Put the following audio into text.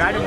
ಬನ್ನಿ